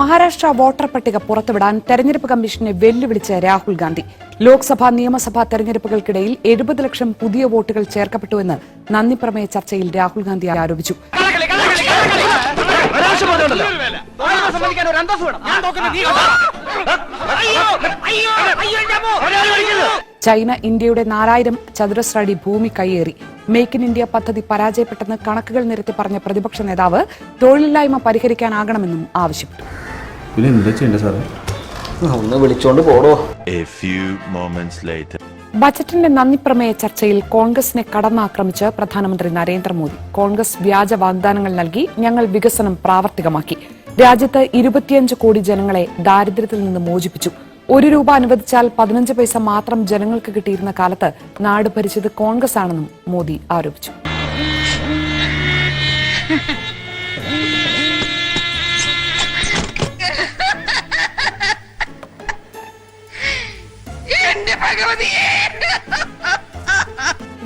Maharashtra voter പട്ടിക പുറത്തുവിടാൻ തെരഞ്ഞെടുപ്പ് കമ്മീഷനെ വെല്ലുവിളിച്ച രാഹുൽ ഗാന്ധി. ലോക്സഭാ നിയമസഭാ തെരഞ്ഞെടുപ്പുകൾക്കിടയിൽ എഴുപത് ലക്ഷം പുതിയ വോട്ടുകൾ ചേർക്കപ്പെട്ടുവെന്ന് നന്ദി പ്രമേയ ചർച്ചയിൽ രാഹുൽ ഗാന്ധി ആരോപിച്ചു. ചൈന ഇന്ത്യയുടെ നാലായിരം ചതുരശ്ര അടി ഭൂമി കൈയേറി മേക്ക് ഇൻ ഇന്ത്യ പദ്ധതി പരാജയപ്പെട്ടെന്ന് കണക്കുകൾ നിരത്തി പറഞ്ഞ പ്രതിപക്ഷ നേതാവ് തൊഴിലില്ലായ്മ പരിഹരിക്കാനാകണമെന്നും ആവശ്യപ്പെട്ടു. പിന്നെ എന്താ ചെയ്യണ്ടേ സാറേ? ഒന്ന് വിളിച്ചോണ്ട് പോടോ. എ ഫ്യൂ moments ലേറ്റർ ബജറ്റിന്റെ നന്ദി പ്രമേയ ചർച്ചയിൽ കോൺഗ്രസിനെ കടന്നാക്രമിച്ച് പ്രധാനമന്ത്രി നരേന്ദ്രമോദി. കോൺഗ്രസ് വ്യാജ വാഗ്ദാനങ്ങൾ നൽകി ഞങ്ങൾ വികസനം പ്രാവർത്തികമാക്കി. രാജ്യത്ത് ഇരുപത്തിയഞ്ച് കോടി ജനങ്ങളെ ദാരിദ്ര്യത്തിൽ നിന്ന് മോചിപ്പിച്ചു. ഒരു രൂപ അനുവദിച്ചാൽ പതിനഞ്ച് പൈസ മാത്രം ജനങ്ങൾക്ക് കിട്ടിയിരുന്ന കാലത്ത് നാട് ഭരിച്ചത് കോൺഗ്രസ് ആണെന്നും മോദി ആരോപിച്ചു.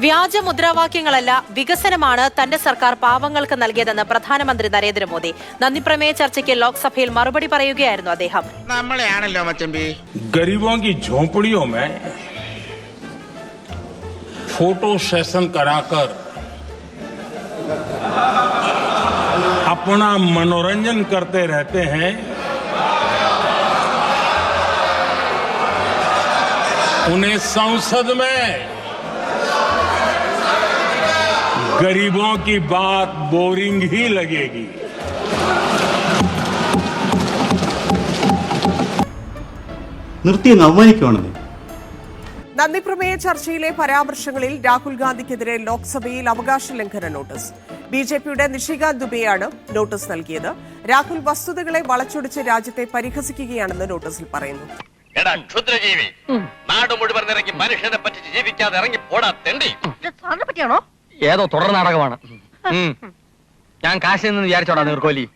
വ്യാജ മുദ്രാവാക്യങ്ങളല്ല വികസനമാണ് തന്റെ സർക്കാർ പാവങ്ങൾക്ക് നൽകിയതെന്ന് പ്രധാനമന്ത്രി നരേന്ദ്രമോദി നന്ദിപ്രമേയ ചർച്ചയ്ക്ക് ലോക്സഭയിൽ മറുപടി പറയുകയായിരുന്നു അദ്ദേഹം നമ്മളെയാണല്ലോ മച്ചമ്പി गरीबों की झोपड़ियों में फोटो सेशन कराकर अपना मनोरंजन करते रहते हैं उन्हें संसद में गरीबों की बात बोरिंग ही लगेगी നിർത്തിയെന്ന് അവമാനിക്കുവാണെന്നേ നന്ദിപ്രമേയ ചർച്ചയിലെ പരാമർശങ്ങളിൽ രാഹുൽ ഗാന്ധിക്കെതിരെ ലോക്സഭയിൽ അവകാശ ലംഘന നോട്ടീസ് ബി ജെ പിയുടെ നിഷികാന്ത് ദുബെയാണ് നോട്ടീസ് നൽകിയത് രാഹുൽ വസ്തുതകളെ വളച്ചൊടിച്ച് രാജ്യത്തെ പരിഹസിക്കുകയാണെന്ന് നോട്ടീസിൽ പറയുന്നു എടാ ക്ഷുദ്രജീവി നാട് മുഴുവൻ ഇറങ്ങി മനുഷ്യനെ പറ്റിച്ച് ജീവിക്കാതെ ഇറങ്ങി പോടാ തെണ്ടി. പറ്റിയാണോ? ഏതോ തുടർ നാടകമാണ്. ഉം. ഞാൻ കാശിൽ നിന്ന് വിചാരിച്ചോടാ നീർക്കോലി.